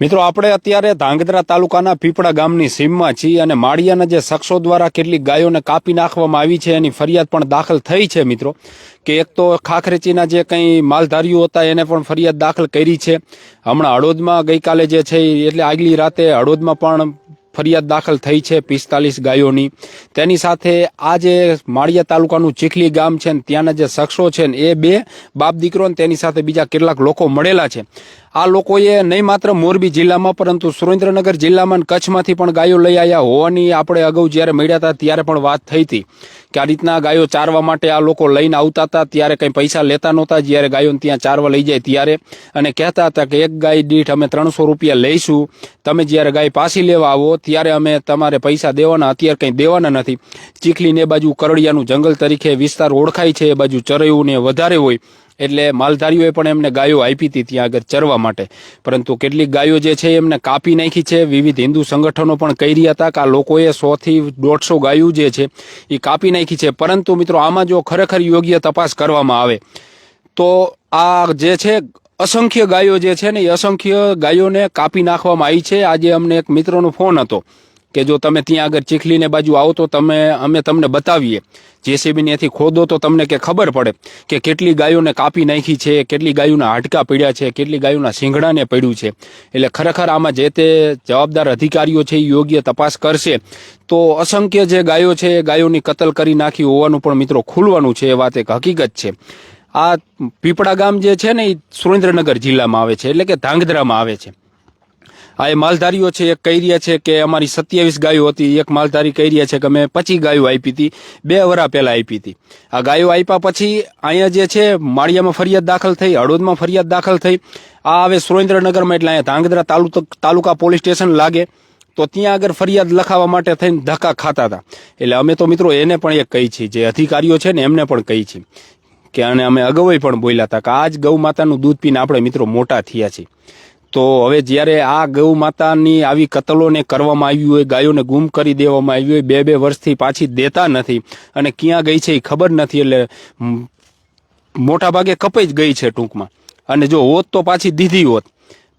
મિત્રો, આપણે અત્યારે ધાંગધ્રા તાલુકાના પીપળા ગામની સીમમાં છીએ અને માળિયાના જે શખ્સો દ્વારા કેટલીક ગાયોને કાપી નાખવામાં આવી છે, એની ફરિયાદ પણ દાખલ થઈ છે, મિત્રો. કે એક તો ખાખરેચીના જે કંઈ માલધારીઓ હતા, એને પણ ફરિયાદ દાખલ કરી છે. હમણાં હળોદમાં ગઈકાલે જે છે, એટલે આગલી રાતે હળોદમાં પણ ફરિયાદ દાખલ થઈ છે પિસ્તાલીસ ગાયોની. તેની સાથે આ જે માળિયા તાલુકાનું ચીખલી ગામ છે ને ત્યાંના જે શખ્સો છે ને એ બે બાપ દીકરો ને તેની સાથે બીજા કેટલાક લોકો મળેલા છે. આ લોકોએ નહીં માત્ર મોરબી જિલ્લામાં, પરંતુ સુરેન્દ્રનગર જિલ્લામાં કચ્છમાંથી પણ ગાયો લઈ આવ્યા હોવાની આપણે અગાઉ જ્યારે મળ્યા હતા, ત્યારે પણ વાત થઈ હતી કે આ રીતના ગાયો ચારવા માટે આ લોકો લઈને આવતા હતા, ત્યારે કંઈ પૈસા લેતા નહોતા. જ્યારે ગાયોને ત્યાં ચારવા લઈ જાય ત્યારે અને કહેતા હતા કે એક ગાય દીઠ અમે ત્રણસો રૂપિયા લઈશું. તમે જ્યારે ગાય પાછી લેવા આવો, ત્યારે અમે તમારે પૈસા દેવાના. અત્યારે કંઈ દેવાના નથી. ચીખલીને એ બાજુ કરડિયાનું જંગલ તરીકે વિસ્તાર ઓળખાય છે. એ બાજુ ચરયું ને વધારે હોય. એટલે માલધારીઓએ પણ એમને ગાયો આપી હતી ત્યાં આગળ ચરવા માટે. પરંતુ કેટલીક ગાયો જે છે એમને કાપી નાખી છે. વિવિધ હિન્દુ સંગઠનો પણ કહી રહ્યા હતા કે આ લોકોએ સોથી દોઢસો ગાયો જે છે એ કાપી નાખી છે. પરંતુ મિત્રો, આમાં જો ખરેખર યોગ્ય તપાસ કરવામાં આવે, તો આ જે છે અસંખ્ય ગાયો જે છે ને એ અસંખ્ય ગાયોને કાપી નાખવામાં આવી છે. આજે અમને એક મિત્રનો ફોન હતો. કે જો તમે ત્યાં આગળ ચીખલીને બાજુ આવો તો તમે, અમે તમને બતાવીએ. જેસીબી ત્યાંથી ખોદો તો તમને કે ખબર પડે કે કેટલી ગાયોને કાપી નાખી છે, કેટલી ગાયોના હાડકા પડ્યા છે, કેટલી ગાયોના શીંગડાને પડ્યું છે. એટલે ખરેખર આમાં જે તે જવાબદાર અધિકારીઓ છે, એ યોગ્ય તપાસ કરશે. તો અસંખ્ય જે ગાયો છે, એ ગાયોની કતલ કરી નાખી હોવાનું પણ મિત્રો ખુલવાનું છે, એ વાત એક હકીકત છે. આ પીપળા ગામ જે છે ને, એ સુરેન્દ્રનગર જિલ્લામાં આવે છે, એટલે કે ધાંગધ્રામાં આવે છે. આ એ માલધારીઓ છે, એક કહી રહ્યા છે કે અમારી સત્યાવીસ ગાયો હતી. એક માલધારી કહી રહ્યા છે કે અમે પચી ગાયો આપી હતી. બે વરા પહેલા આપી હતી. આ ગાયો આપ્યા પછી અહીંયા જે છે, માળિયામાં ફરિયાદ દાખલ થઈ, હળોદમાં ફરિયાદ દાખલ થઈ. આ હવે સુરેન્દ્રનગરમાં, એટલે અહીંયા ધાંગધ્રા તાલુકા તાલુકા પોલીસ સ્ટેશન લાગે. તો ત્યાં આગળ ફરિયાદ લખાવવા માટે થઈને ધક્કા ખાતા હતા. એટલે અમે તો મિત્રો એને પણ એક કહી છીએ, જે અધિકારીઓ છે ને એમને પણ કહી છીએ. કે અને અમે અગાઉ પણ બોલ્યા હતા કે આ જ ગૌ માતાનું દૂધ પીને આપણે મિત્રો મોટા થયા છીએ. તો હવે જ્યારે આ ગૌ માતાની આવી કતલોને કરવામાં આવ્યું હોય, ગાયોને ગુમ કરી દેવામાં આવી હોય, બે બે વર્ષથી પાછી દેતા નથી. અને ક્યાં ગઈ છે એ ખબર નથી, એટલે મોટાભાગે મોટા ભાગે કપાઈ જ ગઈ છે ટૂંકમાં. અને જો હોત તો પાછી દીધી હોત.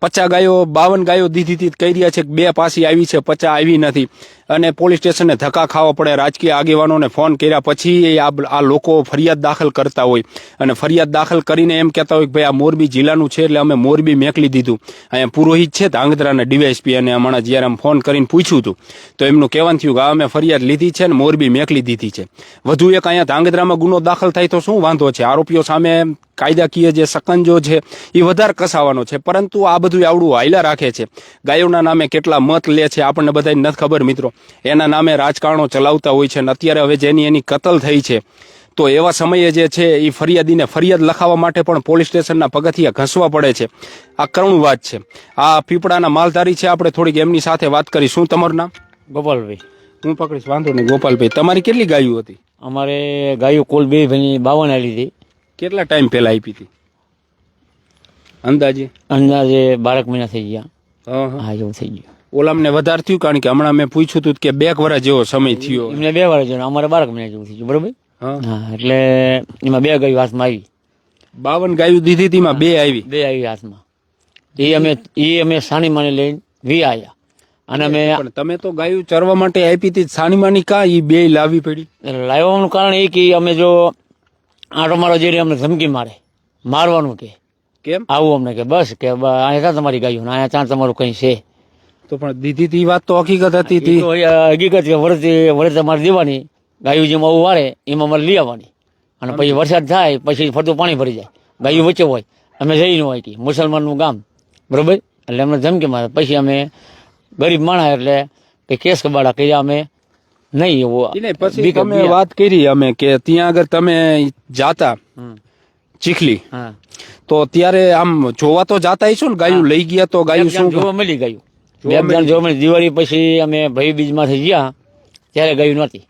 પચાસ ગાયો, બાવન ગાયો દીધી હતી, કહી રહ્યા છે કે બે પાછી આવી છે, પચાસ આવી નથી. અને પોલીસ સ્ટેશને ધક્કા ખાવા પડે. રાજકીય આગેવાનોને ફોન કર્યા પછી આ લોકો ફરિયાદ દાખલ કરતા હોય. અને ફરિયાદ દાખલ કરીને એમ કહેતા હોય કે ભાઈ આ મોરબી જિલ્લાનું છે એટલે અમે મોરબી મેકલી દીધું. અહીંયા પુરોહિત છે ધાંગધ્રાના ડીવાયસપી અને હમણાં જ્યારે આમ ફોન કરીને પૂછ્યું હતું. તો એમનું કહેવાનું થયું કે અમે ફરિયાદ લીધી છે ને મોરબી મેકલી દીધી છે. વધુ એક અહીંયા ધાંગધ્રામાં ગુનો દાખલ થાય તો શું વાંધો છે? આરોપીઓ સામે કાયદાકીય જે સકંજો છે એ વધારે કસાવાનો છે. પરંતુ આ બધું આવડું હાયલા રાખે છે. ગાયોના નામે કેટલા મત લે છે આપણને બધાને નથી ખબર મિત્રો. એના નામે રાજકારણો ચલાવતા હોય છે અને અત્યારે હવે જેની એની કતલ થઈ છે. તો એવા સમયે જે છે એ ફરિયાદીને ફરિયાદ લખાવવા માટે પણ પોલીસ સ્ટેશનના પગથિયા ઘસવા પડે છે. આ કરુણ વાત છે. આ પીપળાના માલધારી છે આપણે થોડીક એમની સાથે વાત કરી. શું તમારું નામ? ગોપાલભાઈ. હું પકડીશ વાંધો નહીં ગોપાલભાઈ. તમારી કેટલી ગાયો હતી? અમારે ગાયો કુલ બે ભાઈ બાવન આલી હતી. કેટલા ટાઈમ પહેલા આપી હતી? અંદાજે? અંદાજે બારક મહિના થઈ ગયા. હા એવું થઈ ગયું. ઓલામને વધારે થયું કારણ કે હમણાં મેં પૂછ્યું હતું કે બે વર્ષ જેવો સમય થયો. એમને બે વર્ષ જેવો અમારે બારક મહિના જેવું થઈ ગયું બરોબર? હા. એટલે એમાં બે ગાયું હાથમાં આવી. બાવન ગાયું દીધી હતી એમાં બે આવી. બે આવી હાથમાં. એ અમે એ અમે સાણી માને લઈને વી આવ્યા અને અમે તમે તો ગાયું ચરવા માટે આપી હતી સાનીમાની કા એ બે લાવવી પડી? લાવવાનું કારણ એ કે અમે જો આંટો મારો જઈને અમને ધમકી મારે મારવાનું કે. કેમ? આવું અમને કે બસ કે અહીંયા ક્યાં તમારી ગાયું અહીંયા ત્યાં તમારું કંઈ છે. તો પણ દીધી તી વાત તો હકીકત હતી તી હકીકત કે વરસથી વરસ તમારે દેવાની ગાયું જેમાં આવું વારે એમાં અમારે લઈ આવવાની. અને પછી વરસાદ થાય પછી ફરતું પાણી ભરી જાય. ગાયું વચ્ચે હોય અમે જઈ ન હોય કે મુસલમાનનું ગામ બરોબર? એટલે અમને ધમકી મારે. પછી અમે ગરીબ માણસ એટલે કે કેસ કબાડા કર્યા અમે. નહીં એવો પછી તમે વાત કરી અમે કે ત્યાં આગળ તમે જાતા ચીખલી. તો ત્યારે આમ જોવા તો જાતા છો ને ગાયું લઈ ગયા તો ગાયું શું જોવા મળી ગયું. બે ત્રણ જોવા મળી. દિવાળી પછી અમે ભાઈ બીજમાંથી ગયા ત્યારે ગયું નહોતી.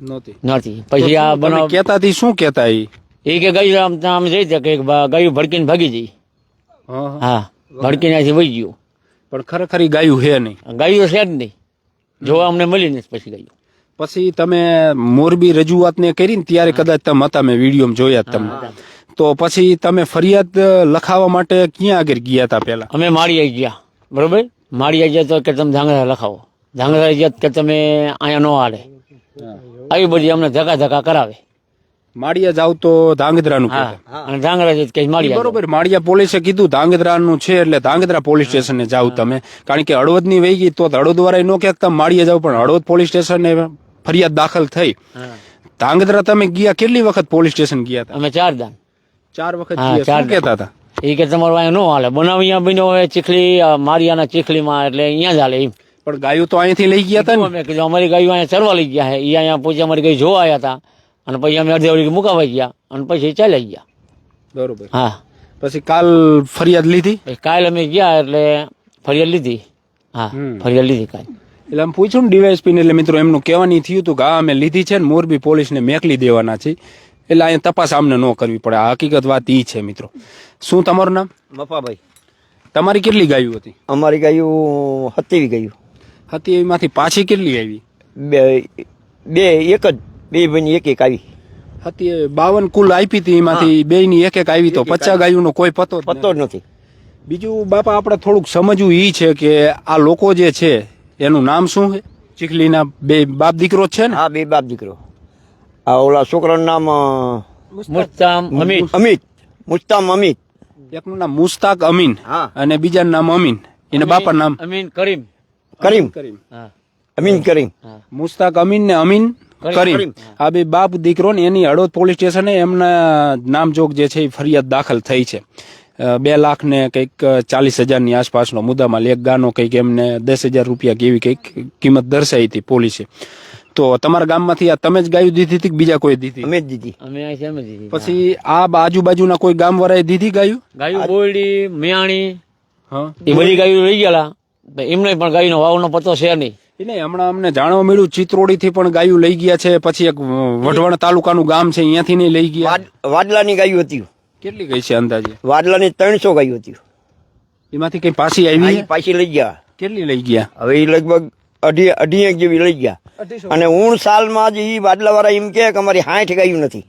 નહોતી. નહોતી. પછી આ બનાવ કેતા તી શું કેતા એ એ કે ગયું આમ આમ જઈ કે ગાયું ભડકીને ભાગી જઈ. હા ભડકીને અહીંથી વહી ગયું. પણ ખરેખર ગાયું છે નહીં. ગાયું છે જ નહીં. જોવા અમને મળી નથી પછી ગાયું. પછી તમે મોરબી રજૂઆત ને કરી ને ત્યારે કદાચ તમે હતા મેં વીડિયો જોયા જ તમને. તો પછી તમે ફરિયાદ લખાવવા માટે ક્યાં આગળ ગયા હતા પેલા અમે માળી આવી ગયા. બરોબર? માળી આવી ગયા તો કે તમે ધાંગરા લખાવો. ધાંગરા ગયા કે તમે અહીંયા ન હાલે. આવી બધી અમને ધક્કા ધક્કા કરાવે. માળિયા જાવ તો ધાંગધ્રાનું. અને ધાંગધ્રા કે માળિયા બરોબર માળિયા પોલીસે કીધું ધાંગધ્રાનું છે એટલે ધાંગધ્રા પોલીસ સ્ટેશને જાવ તમે. કારણ કે હળવદની વહી ગઈ તો હળવદ વાળા નો કે તમે માળિયા જાવ પણ હળવદ પોલીસ સ્ટેશને ફરિયાદ દાખલ થઈ. ધાંગધ્રા તમે ગયા કેટલી વખત પોલીસ સ્ટેશન ગયા હતા? અમે ચાર દાન. ચાર વખત ગયા. ચાર કેતા કહેતા હતા? એ કે તમારું અહીંયા નો હાલે. બનાવ અહીંયા બન્યો હોય ચીખલી મારિયાના ચીખલીમાં એટલે અહીંયા જ હાલે એમ. પણ ગાયું તો અહીંયાથી લઈ ગયા હતા ને? અમે કીધું અમારી ગાયું અહીંયા ચરવા લઈ ગયા છે એ અહીંયા પછી અમારી ગાય જોવા આવ્યા હતા. અને પછી અમે અડધી વળી મુકાવાઈ ગયા. અને પછી ચાલ્યા ગયા. બરોબર. હા. પછી કાલ ફરિયાદ લીધી? કાલ અમે ગયા એટલે ફરિયાદ લીધી. હા ફરિયાદ લીધી કાલ. એટલે આમ પૂછ્યું ને ડીવાયસપી એટલે મિત્રો એમનું કહેવાની થયું હતું કે આ અમે લીધી છે ને મોરબી પોલીસને મેકલી દેવાના છે. એટલે અહીંયા તપાસ આમને ન કરવી પડે. આ હકીકત વાત ઈ છે મિત્રો. શું તમારું નામ? મફાભાઈ. તમારી કેટલી ગાયું હતી? અમારી ગાયું હતી ગાયું. હતી એમાંથી પાછી કેટલી આવી? બે બે એક જ બે બની એક એક આવી. હતી એ બાવન કુલ આપી હતી એમાંથી બે ની એક એક આવી તો પચાસ ગાયું નો કોઈ પતો પતો નથી. બીજું બાપા આપણે થોડુંક સમજવું ઈ છે કે આ લોકો જે છે એનું નામ શું છે? ચીખલીના બે બાપ દીકરો જ છે ને? હા બે બાપ દીકરો. આ ઓલા છોકરાનું નામ મુસ્તામ અમિત અમિત મુસ્તામ અમિત એકનું નામ મુસ્તાક અમીન હા. અને બીજાનું નામ અમીન. એના બાપા નામ? અમીન કરીમ. કરીમ. કરીમ. અમીન કરીમ. મુસ્તાક અમીન ને અમીન કરીમ. આ બે બાપ દીકરો ને એની હળવદ પોલીસ સ્ટેશને એમના નામજોગ જે છે એ ફરિયાદ દાખલ થઈ છે. બે લાખ ને કંઈક ચાલીસ હજારની આસપાસનો મુદ્દામાં એક ગાનો કંઈક એમને દસ હજાર રૂપિયા કેવી કંઈક કિંમત દર્શાવી હતી પોલીસે. તો તમારા ગામમાંથી આ તમે જ ગાયું દીધી હતી કે બીજા કોઈ દીધી? અમે જ દીધી. અમે અહીંથી અમે દીધી? પછી આ આજુબાજુના કોઈ ગામ વાળાએ દીધી ગાયું? ગાયું બોરડી મિયાણી હા. એ બધી ગાયો લઈ ગયેલા. તો એમને પણ ગાયનો વાવનો પતો છે નહીં. એટલે હમણાં અમને જાણવા મળ્યું ચિત્રોડી થી પણ ગાયું લઈ ગયા છે પછી એક વઢવાણ તાલુકાનું ગામ છે અહીંયાથી નહીં લઈ ગયા. વાડ- વાડલાની ગાયું હતી. કેટલી ગઈ છે અંદાજે? વાડલાની ત્રણસો ગઈ હતી. એમાંથી કઈ પાછી આવી પાછી લઈ ગયા. કેટલી લઈ ગયા? હવે એ લગભગ અઢી અઢી એક જેવી લઈ ગયા. અને ઊણ સાલમાં જ એ વાડલા વાળા એમ કે કે અમારી હાઠ ગાયું નથી.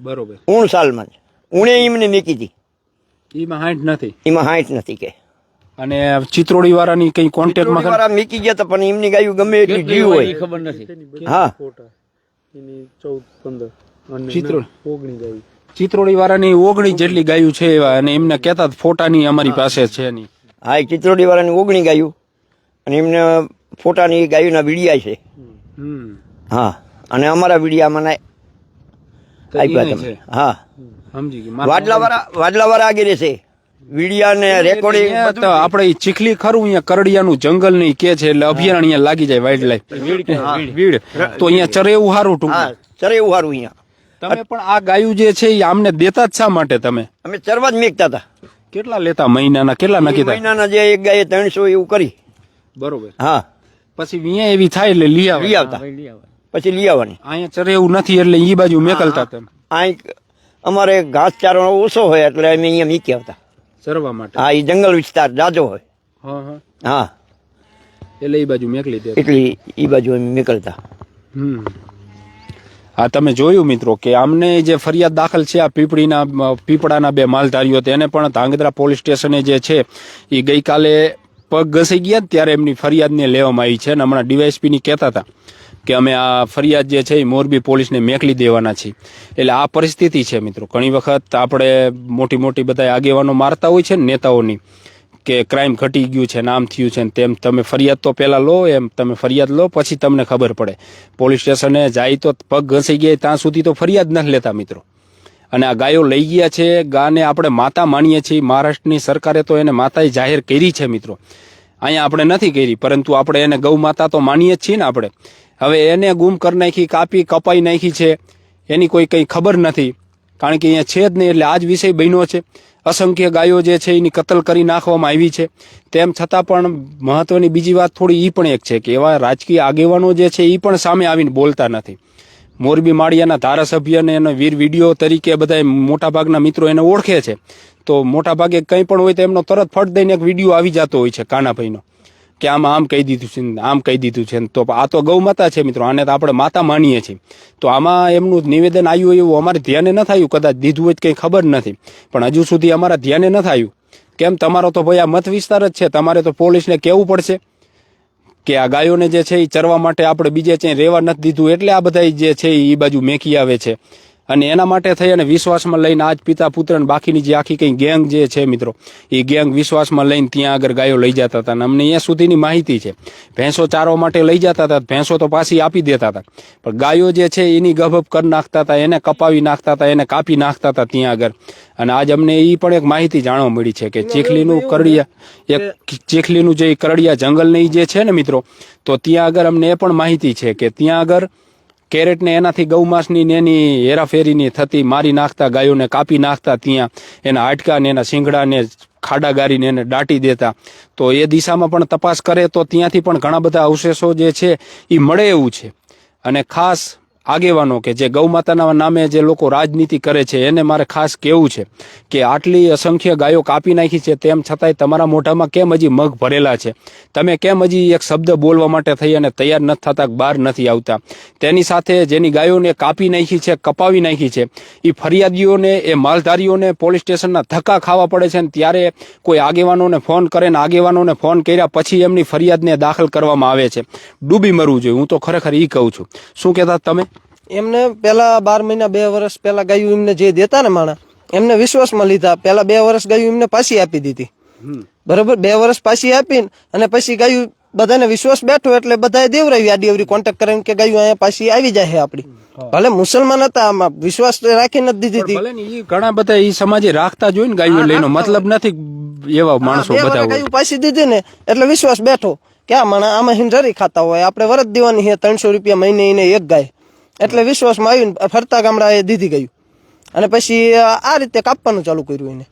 બરોબર. ઊણ સાલમાં જ. ઊણે એમને મેકી હતી એમાં હાઠ નથી? એમાં હાઠ નથી કે. અને ચિત્રોડી વાળાની કઈ કોન્ટેક્ટમાં વાળા મેકી ગયા હતા પણ એમની ગાયું ગમે એટલી જીવ હોય ખબર નથી? હા. ચિત્રો ચિત્રોડી વાળાની ઓગણી જેટલી ગાયું છે એવા અને એમને કહેતા ફોટા ફોટાની અમારી પાસે છે નહીં હા એ ચિત્રોડી વાળાની ઓગણી ગાયું અને એમને ફોટાની ગાયુંના વિડિયા છે. હા અને અમારા વિડિયામાં મને આપ્યા તમે. હા. સમજી વાડલાવાળા વાડલા વાળા વાડલા વાળા આગળ છે. વિડિયાને રેકોર્ડિંગ આપણે ચીખલી ખરું અહીંયા કરડિયાનું જંગલની કે છે એટલે અભિયાન અહીંયા લાગી જાય વાઇલ્ડ લાઈફ તો અહીંયા ચરે એવું સારું ટૂંક ચરે એવું સારું અહીંયા. તમે પણ આ ગાયું જે છે એ આમને દેતા જ શા માટે તમે? અમે ચરવા જ મેકતા હતા. કેટલા લેતા? મહિનાના કેટલા નક્કી મહિનાના જે એક ગાય ત્રણસો એવું કરી. બરોબર. હા. પછી વિયા એવી થાય એટલે લઈ આવે લઈ આવતા. પછી લઈ આવવાની. અહીંયા ચરે એવું નથી એટલે એ બાજુ મેકલતા તમે. અહીં અમારે ઘાસચારો ઓછો હોય એટલે અમે અહીંયા મીકી આવતા. ચરવા માટે. હા એ જંગલ વિસ્તાર જાજો હોય. હા હા. હા. એટલે એ બાજુ મેકલી દે. એટલે એ બાજુ અમે નીકળતા હમ. હા તમે જોયું મિત્રો કે આમને જે ફરિયાદ દાખલ છે આ પીપળીના, પીપળાના બે માલધારીઓ તેને પણ ધાંગધ્રા પોલીસ સ્ટેશને જે છે એ ગઈકાલે પગ ઘસી ગયા ત્યારે એમની ફરિયાદને લેવામાં આવી છે અને હમણાં ડીવાયસપીની કહેતા હતા કે અમે આ ફરિયાદ જે છે એ મોરબી પોલીસને મેકલી દેવાના છીએ. એટલે આ પરિસ્થિતિ છે મિત્રો. ઘણી વખત આપણે મોટી મોટી બધા આગેવાનો મારતા હોય છે નેતાઓની. કે ક્રાઇમ ઘટી ગયું છે નામ થયું છે તેમ તમે ફરિયાદ તો પહેલાં લો, એમ તમે ફરિયાદ લો, પછી તમને ખબર પડે. પોલીસ સ્ટેશને જાય તો પગ ઘસી ગયા ત્યાં સુધી તો ફરિયાદ નથી લેતા મિત્રો. અને આ ગાયો લઈ ગયા છે, ગાને આપણે માતા માનીએ છીએ, મહારાષ્ટ્રની સરકારે તો એને માતાએ જાહેર કરી છે મિત્રો. અહીંયા આપણે નથી કરી, પરંતુ આપણે એને ગૌ માતા તો માનીએ જ છીએ ને આપણે. હવે એને ગુમ કરી નાખી, કાપી, કપાઈ નાખી છે, એની કોઈ કંઈ ખબર નથી. કારણ કે અહીંયા છે જ નહીં એટલે આ જ વિષય બન્યો છે. અસંખ્ય ગાયો જે છે એની કતલ કરી નાખવામાં આવી છે. તેમ છતાં પણ મહત્વની બીજી વાત થોડી એ પણ એક છે કે એવા રાજકીય આગેવાનો જે છે એ પણ સામે આવીને બોલતા નથી. મોરબી માળિયાના ધારાસભ્યને એનો વીર વીડિયો તરીકે બધા મોટાભાગના મિત્રો એને ઓળખે છે. તો મોટાભાગે કંઈ પણ હોય તો એમનો તરત ફટ દઈને એક વીડિયો આવી જતો હોય છે કાનાભાઈનો. કે આમાં આમ કહી દીધું છે આમ કહી દીધું છે તો આ તો ગૌ માતા છે મિત્રો, આને તો આપણે માતા માનીએ છીએ. તો આમાં એમનું નિવેદન આવ્યું એવું અમારે ધ્યાને ન થયું, કદાચ દીધું હોય કંઈ ખબર નથી. પણ હજુ સુધી અમારા ધ્યાને ન થયું. કેમ? તમારો તો ભાઈ આ મત વિસ્તાર જ છે, તમારે તો પોલીસને કહેવું પડશે કે આ ગાયોને જે છે એ ચરવા માટે આપણે બીજે ક્યાંય રહેવા નથી દીધું, એટલે આ બધા જે છે એ બાજુ મેકી આવે છે. અને એના માટે થઈ અને વિશ્વાસમાં લઈને આજ પિતા પુત્ર અને બાકીની જે આખી કંઈ ગેંગ જે છે મિત્રો એ ગેંગ વિશ્વાસમાં લઈને ત્યાં આગળ ગાયો લઈ જતા હતા. અને અમને અહીંયા સુધીની માહિતી છે. ભેંસો ચારવા માટે લઈ જતા હતા ભેંસો તો પાછી આપી દેતા હતા. પણ ગાયો જે છે એની ગભપ કરી નાખતા હતા એને કપાવી નાખતા હતા એને કાપી નાખતા હતા ત્યાં આગળ. અને આજ અમને એ પણ એક માહિતી જાણવા મળી છે કે ચીખલીનું કરડિયા એક ચીખલીનું જે કરડિયા જંગલની જે છે ને મિત્રો તો ત્યાં આગળ અમને એ પણ માહિતી છે કે ત્યાં આગળ કેરેટ ને એનાથી ગૌમાંસની એની હેરાફેરીની થતી મારી નાખતા ગાયોને કાપી નાખતા ત્યાં એના હાડકાને એના શિંગડાને ખાડા ગારીને એને દાટી દેતા. તો એ દિશામાં પણ તપાસ કરે તો ત્યાંથી પણ ઘણા બધા અવશેષો જે છે એ મળે એવું છે. અને ખાસ આગેવાનો કે જે ગૌમાતાના નામે જે લોકો રાજનીતિ કરે છે, એને મારે ખાસ કહેવું છે કે આટલી અસંખ્ય ગાયો કાપી નાખી છે, તેમ છતાંય તમારા મોઢામાં કેમ હજી મગ ભરેલા છે? તમે કેમ હજી એક શબ્દ બોલવા માટે થઈ અને તૈયાર નથી થતા બહાર નથી આવતા? તેની સાથે જેની ગાયોને કાપી નાખી છે, કપાવી નાખી છે એ ફરિયાદીઓને, એ માલધારીઓને પોલીસ સ્ટેશનના ધક્કા ખાવા પડે છે અને ત્યારે કોઈ આગેવાનોને ફોન કરે ને આગેવાનોને ફોન કર્યા પછી એમની ફરિયાદને દાખલ કરવામાં આવે છે. ડૂબી મરવું જોઈએ, હું તો ખરેખર એ કહું છું. શું કહેતા તમે? એમને પેલા બાર મહિના બે વર્ષ પેલા ગાયું એમને જે દેતા ને માણા એમને વિશ્વાસમાં લીધા. પેલા બે વર્ષ ગાયું એમને પાછી આપી દીધી. બરોબર? બે વર્ષ પાછી આપીને અને પછી ગાયું બધાને વિશ્વાસ બેઠો એટલે બધાએ દેવરાવી આડી અવરી કોન્ટેક્ટ કરીને કે ગાયું અહીંયા પાછી આવી જાય આપડી ભલે મુસલમાન હતા આમાં વિશ્વાસ રાખી નથી દીધી. હતી ઘણા બધા એ સમાજે રાખતા જોઈને ગાયું લઈને મતલબ નથી એવા માણસો બધા ગાયું પાછી દીધી ને એટલે વિશ્વાસ બેઠો. કે આ માણા આમાં હિંજરી ખાતા હોય આપણે વરત દેવાની છે ત્રણસો રૂપિયા મહિને એને એક ગાય. એટલે વિશ્વાસમાં આવીને ફરતા ગામડા એ દીધી ગયું. અને પછી આ રીતે કાપવાનું ચાલુ કર્યું એને.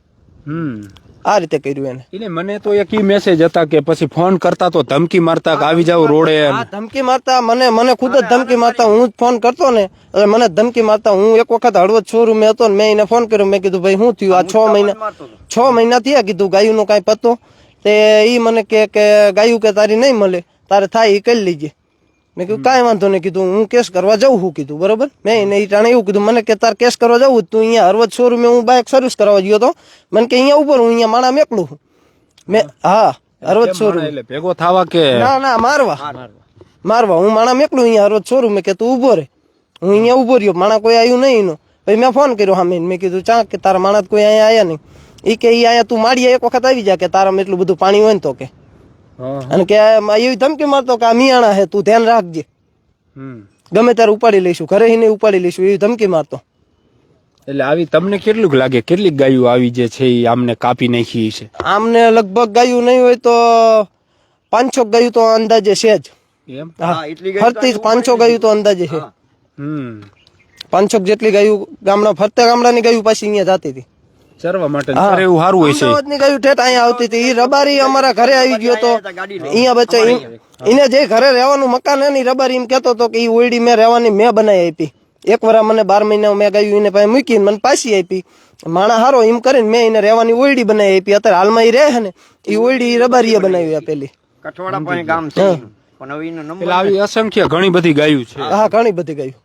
હમ. આ રીતે કર્યું એને. એટલે મને તો એક ઈ મેસેજ હતા કે પછી ફોન કરતા તો ધમકી મારતા કે આવી જાવ રોડે ધમકી મારતા મને મને ખુદ જ ધમકી મારતા હું જ ફોન કરતો ને એટલે મને ધમકી મારતા હું એક વખત હળવદ શોરૂમે હતો ને મેં એને ફોન કર્યો મેં કીધું ભાઈ શું થયું? આ છ મહિના છ મહિના થયા કીધું ગાયું નો કાંઈ પતો. તે ઈ મને કે કે ગાયું કે તારી નહીં મળે તારે થાય એ કરી લેજે. મેં કીધું કાંઈ વાંધો નહીં. કીધું હું કેસ કરવા જાઉં હું કીધું બરોબર? મેં એને ટાણે એવું કીધું મને કે તાર કેસ કરવા જવું તું અહીંયા હરવત શોરૂમે હું બાઇક સર્વિસ કરવા ગયો તો? મને કે અહીંયા ઉપર હું અહીંયા માણા મેકલું છું મેં હા. હરવત શોરૂમ એટલે? ભેગો થવા કે? ના ના મારવા. મારવા. હું માણા મેકલું અહીંયા હરવત શોરૂમે કે તું ઊભો રે. હું અહીંયા ઊભો રહ્યો. માણા કોઈ આવ્યું નહીં એનો. પછી મેં ફોન કર્યો હા મેં કીધું ચા કે તારા માણા કોઈ અહીંયા આયા નહીં. એ કે અહીંયા તું માળીએ એક વખત આવી જા કે તારામાં એટલું બધું પાણી હોય ને તો કે. અને કે એવી ધમકી મારતો કે આ મિયાણા હે તું ધ્યાન રાખજે. ગમે ત્યારે ઉપાડી લઈશું ઘરે નહીં ઉપાડી લઈશું એવી ધમકી મારતો. એટલે આવી તમને કેટલું લાગે? કેટલીક ગાયું આવી જે છે એ આમને કાપી નાખી છે? આમને લગભગ ગાયું નહીં હોય તો પાંચસો ગાયું તો અંદાજે છે જ. ફરતી હા ફરતી પાંચસો ગાયું તો અંદાજે છે. હમ. પાંચસો જેટલી ગાયું ગામડા ફરતા ગામડાની ગાયું પાછી અહીંયા જાતી હતી. ચરવા માટે અરે એવું સારું હોય છે. અમદાવાદની ગાયું ઠેઠ અહીંયા આવતી હતી. ઈ રબારી અમારા ઘરે આવી ગયો તો અહીંયા બચ્ચે એને જે ઘરે રહેવાનું મકાન એની રબારી એમ કહેતો હતો કે ઈ ઓયડી મેં રહેવાની મેં બનાવી આપી. એક વાર મને બાર મહિના મેં ગાયું એને પાસે મૂકીને મને પાછી આપી. માણા હારો એમ કરીને મેં એને રહેવાની ઓયડી બનાવી આપી. અત્યારે હાલમાં એ રહે છે ને એ ઓયડી રબારીએ બનાવી આપેલી. કઠવાડા પણ ગામ છે પણ હવે એનો નંબર આવી અસંખ્ય ઘણી બધી ગાયું છે. હા ઘણી બધી ગાયું.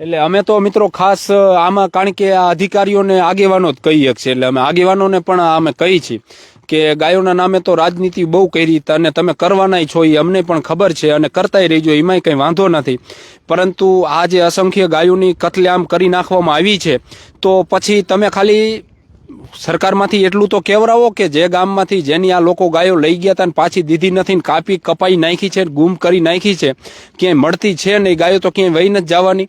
એટલે અમે તો મિત્રો ખાસ આમાં કારણ કે આ અધિકારીઓને આગેવાનો જ કહીએ છીએ. એટલે અમે આગેવાનોને પણ અમે કહી છીએ કે ગાયોના નામે તો રાજનીતિ બહુ કરી અને તમે કરવાના છો એ અમને પણ ખબર છે અને કરતાય રહીજો, એમાંય કંઈ વાંધો નથી. પરંતુ આ જે અસંખ્ય ગાયોની કતલેઆમ કરી નાખવામાં આવી છે, તો પછી તમે ખાલી સરકારમાંથી એટલું તો કેવરાવો કે જે ગામમાંથી જેની આ લોકો ગાયો લઈ ગયા હતા પાછી દીધી નથી કાપી કપાઈ નાખી છે ગુમ કરી નાખી છે, ક્યાંય મળતી છે નહીં, ગાયો તો ક્યાંય વહી નથી જવાની.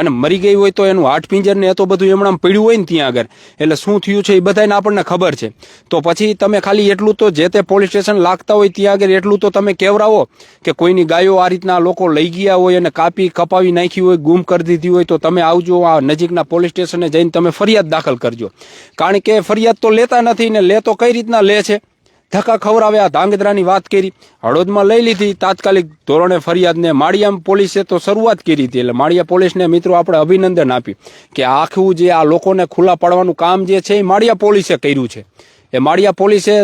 અને મરી ગઈ હોય તો એનું હાટ પિંજર ને એ તો બધું એમણામ પીડ્યું હોય ને ત્યાં આગળ. એટલે શું થયું છે એ બધાને આપણને ખબર છે. તો પછી તમે ખાલી એટલું તો જે તે પોલીસ સ્ટેશન લાગતા હોય ત્યાં આગળ એટલું તો તમે કેવરાવો કે કોઈની ગાયો આ રીતના લોકો લઈ ગયા હોય અને કાપી કપાવી નાખી હોય, ગુમ કરી દીધી હોય તો તમે આવજો આ નજીકના પોલીસ સ્ટેશને જઈને તમે ફરિયાદ દાખલ કરજો. કારણ કે ફરિયાદ તો લેતા નથી ને લે તો કઈ રીતના લે છે? ધક્કા ખવડાવ્યા, ધાંગધ્રાની વાત કરી. હળોદમાં લઈ લીધી તાત્કાલિક ધોરણે ફરિયાદને માળિયા પોલીસે તો શરૂઆત કરી હતી, એટલે માળિયા પોલીસને મિત્રો આપણે અભિનંદન આપી કે આખું જે આ લોકોને ખુલ્લા પાડવાનું કામ જે છે એ માળિયા પોલીસે કર્યું છે. એ માળિયા પોલીસે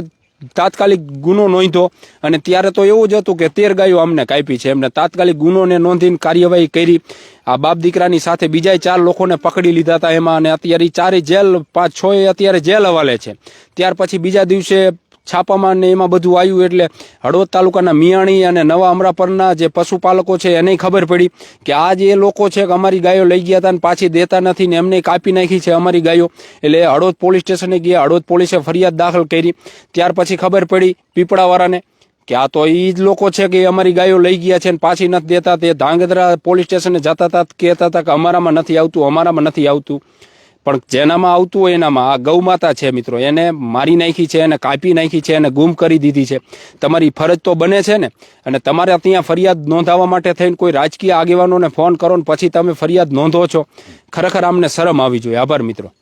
તાત્કાલિક ગુનો નોંધ્યો અને ત્યારે તો એવું જ હતું કે તેર ગાયો અમને કાપી છે. એમને તાત્કાલિક ગુનોને નોંધીને કાર્યવાહી કરી. આ બાપ દીકરાની સાથે બીજા ચાર લોકોને પકડી લીધા હતા એમાં અને અત્યારે ચારે જેલ પાંચ છ અત્યારે જેલ હવાલે છે. ત્યાર પછી બીજા દિવસે છાપામાં ને એમાં બધું આવ્યું એટલે હળવદ તાલુકાના મિયાણી અને નવા અમરાપરના જે પશુપાલકો છે એને ખબર પડી કે આ જે લોકો છે કે અમારી ગાયો લઈ ગયા હતા ને પાછી દેતા નથી ને એમને કાપી નાખી છે અમારી ગાયો. એટલે હળવદ પોલીસ સ્ટેશને ગયા, હળવદ પોલીસે ફરિયાદ દાખલ કરી. ત્યાર પછી ખબર પડી પીપળાવાળાને કે આ તો એ જ લોકો છે કે અમારી ગાયો લઈ ગયા છે ને પાછી નથી દેતા. તે ધાંગધ્રા પોલીસ સ્ટેશને જતા હતા, કહેતા હતા કે અમારામાં નથી આવતું, અમારામાં નથી આવતું. પણ જેનામાં આવતું હોય એનામાં. આ ગૌમાતા છે મિત્રો. એને મારી નાખી છે, એને કાપી નાખી છે, એને ગુમ કરી દીધી છે. તમારી ફરજ તો બને છે ને. અને તમારે ત્યાં ફરિયાદ નોંધાવવા માટે થઈને કોઈ રાજકીય આગેવાનોને ફોન કરો ને પછી તમે ફરિયાદ નોંધો છો. ખરેખર આમને શરમ આવી જોઈએ. આભાર મિત્રો.